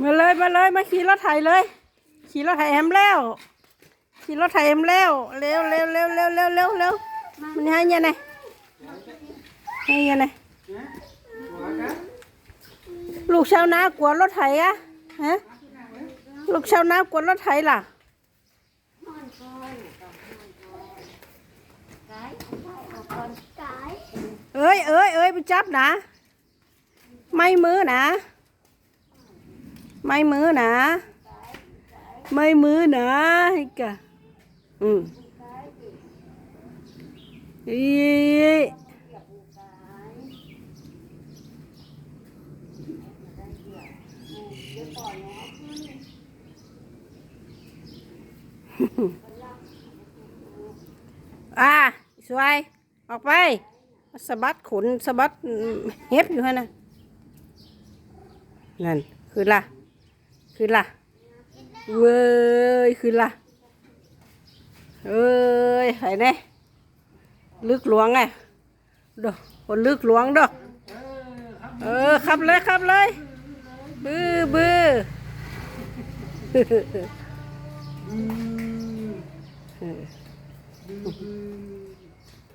มาเลยมาเลยมาขี่รถไถเลย ขี่รถไถแอมแล้ว ขี่รถไถแอมแล้วเร็วเร็วเร็วเร็วเร็วเร็วเร็วมันให้ยังไงให้ยังไงลูกชาวนากลัวรถไถอะฮะลูกชาวนากลัวรถไถล่ะเอ้ยเอ้ยเอ้ยไปจับนะ ไม่มือนะ ไม่มือนะไม่มือนะไอ้กะอืมอีอ่าสวย ออกไปสะบัดขนสะบัดเฮ็บอยู่ฮะนะนั่น คือละ คือล่ะ เว้ย คือล่ะ เอ้ยไห้เนี่ลึกหลวงไงดอกคนลึกหลวงดอก เออขับเลยขับเลย บื้อบื้ออืม